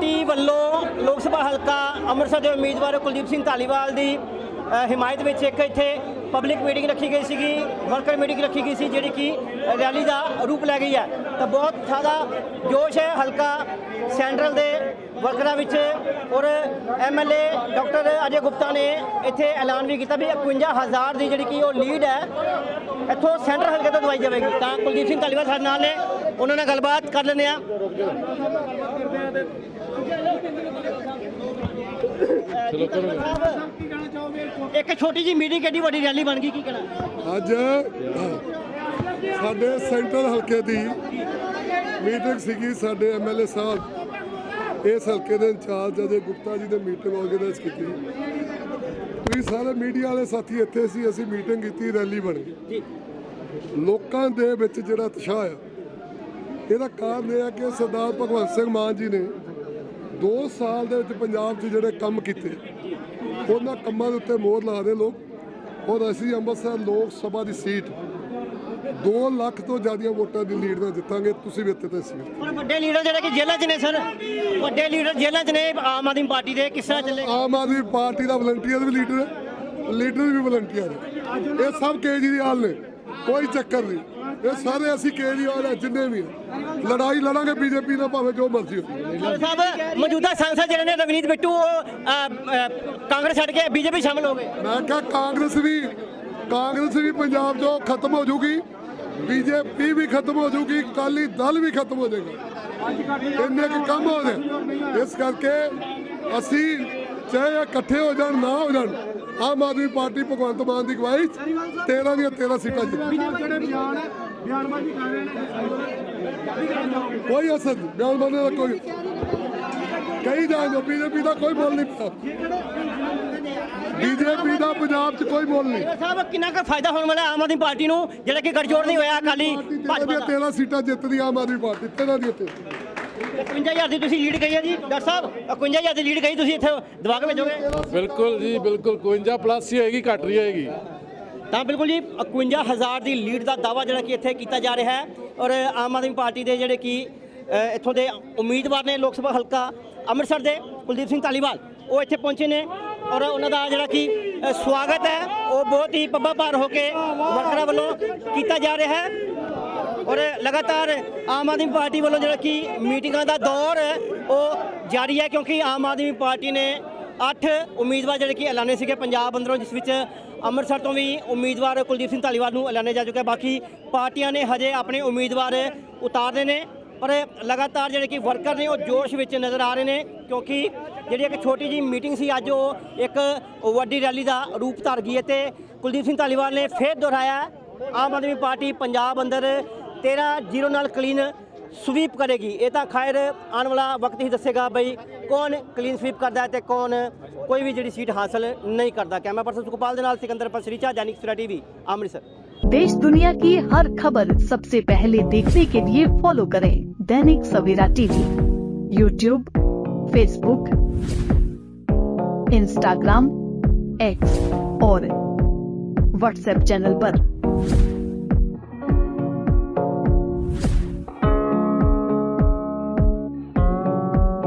T ਵੱਲੋਂ ਲੋਕ ਸਭਾ ਹਲਕਾ ਅੰਮ੍ਰਿਤਸਰ ਦੇ ਉਮੀਦਵਾਰ ਕੁਲਦੀਪ ਸਿੰਘ ਧਾਲੀਵਾਲ ਦੀ ਹਿਮਾਇਤ ਵਿੱਚ ਇੱਕ ਇੱਥੇ ਪਬਲਿਕ ਮੀਟਿੰਗ ਰੱਖੀ ਗਈ ਸੀਗੀ ਵਰਕਰ ਮੀਟਿੰਗ ਰੱਖੀ ਗਈ ਸੀ, ਜਿਹੜੀ ਕਿ ਰੈਲੀ ਦਾ ਰੂਪ ਲੈ ਗਈ ਹੈ। ਤਾਂ ਬਹੁਤ ਜ਼ਿਆਦਾ ਜੋਸ਼ ਹੈ ਹਲਕਾ ਸੈਂਟਰਲ ਦੇ ਵਰਕਰਾਂ ਵਿੱਚ ਔਰ ਐਮਐਲਏ ਡਾਕਟਰ ਅਜੇ ਗੁਪਤਾ ਨੇ ਇੱਥੇ ਐਲਾਨ ਵੀ ਕੀਤਾ ਵੀ 51000 ਦੀ ਜਿਹੜੀ ਕਿ ਉਹ ਲੀਡ ਹੈ, ਇੱਥੋਂ ਸੈਂਟਰ ਹਲਕੇ ਤੋਂ ਦਵਾਈ ਜਾਵੇਗੀ ਤਾਂ ਕੁਲਦੀਪ ਸਿੰਘ ਧਾਲੀਵਾਲ ਸਾਡੇ ਨਾਲ ਨੇ। ਉਹਨਾਂ ਨਾਲ ਗੱਲਬਾਤ ਕਰ ਲੈਂਦੇ ਆ ਚਲੋ ਇੱਕ ਛੋਟੀ ਜੀ ਮੀਟਿੰਗ ਕਿੱਡੀ ਵੱਡੀ ਰੈਲੀ ਬਣ ਗਈ ਕੀ ਕਹਿਣਾ? ਅੱਜ ਸਾਡੇ ਸੈਂਟਰਲ ਹਲਕੇ ਦੀ ਮੀਟਿੰਗ ਸੀਗੀ ਸਾਡੇ ਐਮਐਲਏ ਸਾਹਿਬ ਇਸ ਹਲਕੇ ਦੇ ਇੰਚਾਰਜ ਅਜੇ ਗੁਪਤਾ ਜੀ ਨੇ ਮੀਟਿੰਗ ਆਰਗੇਨਾਈਜ਼ ਕੀਤੀ। ਤੁਸੀਂ ਸਾਰੇ ਮੀਡੀਆ ਵਾਲੇ ਸਾਥੀ ਇੱਥੇ ਸੀ ਅਸੀਂ ਮੀਟਿੰਗ ਕੀਤੀ ਰੈਲੀ ਬਣ ਲੋਕਾਂ ਦੇ ਵਿੱਚ ਜਿਹੜਾ ਉਤਸ਼ਾਹ ਆ ਇਹਦਾ ਕਾਰਨ ਇਹ ਆ ਕਿ ਸਰਦਾਰ ਭਗਵੰਤ ਸਿੰਘ ਮਾਨ ਜੀ ਨੇ 2 ਸਾਲ ਦੇ ਵਿੱਚ ਪੰਜਾਬ 'ਚ ਜਿਹੜੇ ਕੰਮ ਕੀਤੇ ਉਹਨਾਂ ਕੰਮਾਂ ਦੇ ਉੱਤੇ ਮੋਹਰ ਲਾ ਦੇ ਲੋਕ ਔਰ ਅਸੀਂ ਅੰਮ੍ਰਿਤਸਰ ਲੋਕ ਸਭਾ ਦੀ ਸੀਟ 2 ਲੱਖ ਤੋਂ ਜ਼ਿਆਦੀਆਂ ਵੋਟਾਂ ਦੀ ਲੀਡ ਨਾਲ ਜਿੱਤਾਂਗੇ। ਤੁਸੀਂ ਵੀ ਇੱਥੇ ਤੇ ਸੀ ਪਰ ਵੱਡੇ ਲੀਡਰ ਜਿਹੜੇ ਕਿ ਜੇਲ੍ਹਾਂ 'ਚ ਨੇ ਸਰ ਵੱਡੇ ਲੀਡਰ ਜੇਲ੍ਹਾਂ 'ਚ ਨੇ ਆਮ ਆਦਮੀ ਪਾਰਟੀ ਦੇ ਕਿਸ ਤਰ੍ਹਾਂ ਚੱਲੇ? ਆਮ ਆਦਮੀ ਪਾਰਟੀ ਦਾ ਵਲੰਟੀਅਰ ਵੀ ਲੀਡਰ ਹੈ ਲੀਡਰ ਵੀ ਵਲੰਟੀਅਰ ਹੈ। ਇਹ ਸਭ ਕੇਜਰੀਵਾਲ ਨੇ ਕੋਈ ਚੱਕਰ ਨਹੀਂ। ਇਹ ਸਾਰੇ ਅਸੀਂ ਕੇਜਰੀਵਾਲ ਹੈ ਜਿੰਨੇ ਵੀ। ਲੜਾਈ ਲੜਾਂਗੇ ਬੀਜੇਪੀ ਨਾਲ ਭਾਵੇਂ ਜੋ ਮਰਜ਼ੀ ਹੋਵੇ। ਸਾਹਿਬ ਮੌਜੂਦਾ ਸੰਸਦ ਜਿਹੜੇ ਨੇ ਰਵਨੀਤ ਬਿੱਟੂ ਉਹ ਅ, ਅ, ਕਾਂਗਰਸ ਛੱਡ ਕੇ ਬੀਜੇਪੀ ਸ਼ਾਮਲ ਹੋ ਗਏ। ਮੈਂ ਕਿਹਾ ਕਾਂਗਰਸ ਵੀ ਕਾਂਗਰਸ ਵੀ ਪੰਜਾਬ 'ਚੋਂ ਖਤਮ ਹੋ ਜੂਗੀ ਬੀਜੇਪੀ ਵੀ ਖਤਮ ਹੋ ਜੂਗੀ ਕਾਲੀ ਦਲ ਵੀ ਖਤਮ ਹੋ ਜਾਏਗਾ। ਇੰਨੇ ਕੁ ਕੰਮ ਹੋ ਗਏ ਇਸ ਕਰਕੇ ਅਸੀਂ ਚਾਹੇ ਇਹ ਇਕੱਠੇ ਹੋ ਜਾਣ ਨਾ ਹੋ ਜਾਣ ਆਮ ਆਦਮੀ ਪਾਰਟੀ ਭਗਵੰਤ ਮਾਨ ਦੀ ਅਗਵਾਈ 'ਚ 13 ਦੀਆਂ 13 ਸੀਟਾਂ ਜਿੱਤ ਜਿਹੜੇ ਬਿਆਨ ਹੈ ਬਿਆਨਬਾਜ਼ੀ ਕਰ ਰਹੇ ਨੇ ਕੋਈ ਅਸਰ ਬਿਆਨਬਾਜ਼ੀ ਦਾ ਕੋਈ ਕਈ ਜਾਣੋ ਬੀਜੇਪੀ ਦਾ ਕੋਈ ਮੁੱਲ ਨਹੀਂ ਬੀਜੇਪੀ ਦਾ ਪੰਜਾਬ 'ਚ ਕੋਈ ਮੁੱਲ ਨਹੀਂ। ਸਾਹਿਬ ਕਿੰਨਾ ਕੁ ਫਾਇਦਾ ਹੋਣ ਵਾਲਾ ਆਮ ਆਦਮੀ ਪਾਰਟੀ ਨੂੰ ਜਿਹੜਾ ਕਿ ਗਠਜੋੜ ਨਹੀਂ ਹੋਇਆ ਅਕਾਲੀ ਤੇਰਾਂ ਦੀਆਂ 13 ਸੀਟਾਂ ਜਿੱਤਦੀ ਆਮ ਆਦਮੀ ਪਾਰਟੀ 13 ਦੀਆਂ 13 51000 ਦੀ ਤੁਸੀਂ ਲੀਡ ਗਈ ਹੈ ਜੀ ਡਾਕਟਰ ਸਾਹਿਬ 51000 ਦੀ ਲੀਡ ਗਈ ਤੁਸੀਂ ਇੱਥੇ ਦਵਾ ਕੇ ਭੇਜੋਗੇ ਬਿਲਕੁਲ ਜੀ ਬਿਲਕੁਲ 52 ਪਲੱਸ ਹੀ ਹੋਏਗੀ ਘੱਟ ਰਹੀ ਹੋਏਗੀ। ਤਾਂ ਬਿਲਕੁਲ ਜੀ 51000 ਦੀ ਲੀਡ ਦਾ ਦਾਵਾ ਜਿਹੜਾ ਕਿ ਇੱਥੇ ਕੀਤਾ ਜਾ ਰਿਹਾ ਹੈ। ਔਰ ਆਮ ਆਦਮੀ ਪਾਰਟੀ ਦੇ ਜਿਹੜੇ ਕਿ ਇੱਥੋਂ ਦੇ ਉਮੀਦਵਾਰ ਨੇ ਲੋਕ ਸਭਾ ਹਲਕਾ ਅੰਮ੍ਰਿਤਸਰ ਦੇ ਕੁਲਦੀਪ ਸਿੰਘ ਧਾਲੀਵਾਲ, ਉਹ ਇੱਥੇ ਪਹੁੰਚੇ ਨੇ। ਔਰ ਉਹਨਾਂ ਦਾ ਜਿਹੜਾ ਕਿ ਸਵਾਗਤ ਹੈ, ਉਹ ਬਹੁਤ ਹੀ ਪੱਬਾ ਭਾਰ ਹੋ ਕੇ ਵਰਕਰਾਂ ਵੱਲੋਂ ਕੀਤਾ ਜਾ ਰਿਹਾ ਹੈ। ਔਰ ਲਗਾਤਾਰ ਆਮ ਆਦਮੀ ਪਾਰਟੀ ਵੱਲੋਂ ਜਿਹੜਾ ਕਿ ਮੀਟਿੰਗਾਂ ਦਾ ਦੌਰ, ਉਹ ਜਾਰੀ ਹੈ, ਕਿਉਂਕਿ ਆਮ ਆਦਮੀ ਪਾਰਟੀ ਨੇ 8 ਉਮੀਦਵਾਰ ਜਿਹੜੇ ਕਿ ਐਲਾਨੇ ਸੀਗੇ ਪੰਜਾਬ ਅੰਦਰੋਂ, ਜਿਸ ਵਿੱਚ ਅੰਮ੍ਰਿਤਸਰ ਤੋਂ ਵੀ ਉਮੀਦਵਾਰ ਕੁਲਦੀਪ ਸਿੰਘ ਧਾਲੀਵਾਲ ਨੂੰ ਐਲਾਨਿਆ ਜਾ ਚੁੱਕਾ ਬਾਕੀ ਪਾਰਟੀਆਂ ਨੇ ਹਜੇ ਆਪਣੇ ਉਮੀਦਵਾਰ ਉਤਾਰਦੇ ਨੇ, ਪਰ ਲਗਾਤਾਰ ਜਿਹੜੇ ਕਿ ਵਰਕਰ ਨੇ ਉਹ ਜੋਸ਼ ਵਿੱਚ ਨਜ਼ਰ ਆ ਰਹੇ ਨੇ, ਕਿਉਂਕਿ ਜਿਹੜੀ ਇੱਕ ਛੋਟੀ ਜੀ ਮੀਟਿੰਗ ਸੀ, ਅੱਜ ਉਹ ਇੱਕ ਵੱਡੀ ਰੈਲੀ ਦਾ ਰੂਪ ਧਾਰ ਗਈ ਹੈ ਤੇ ਕੁਲਦੀਪ ਸਿੰਘ ਧਾਲੀਵਾਲ ਨੇ ਫੇਰ ਦੁਹਰਾਇਆ, ਆਮ ਆਦਮੀ ਪਾਰਟੀ ਪੰਜਾਬ ਅੰਦਰ 13 ਜ਼ੀਰੋ ਨਾਲ ਕਲੀਨ स्वीप करेगी। ये तो खैर आने वाला वक्त ही दसेगा बई कौन क्लीन स्वीप करता है तो कौन कोई भी जी सीट हासिल नहीं करता कैमरा पर्सन सुखपाल सिकंदर पर श्रीचा, दैनिक सुरा टीवी, अमृतसर। देश दुनिया की हर खबर सबसे पहले देखने के लिए फॉलो करें Dainik Savera TV YouTube Facebook Instagram X और व्हाट्सएप चैनल पर।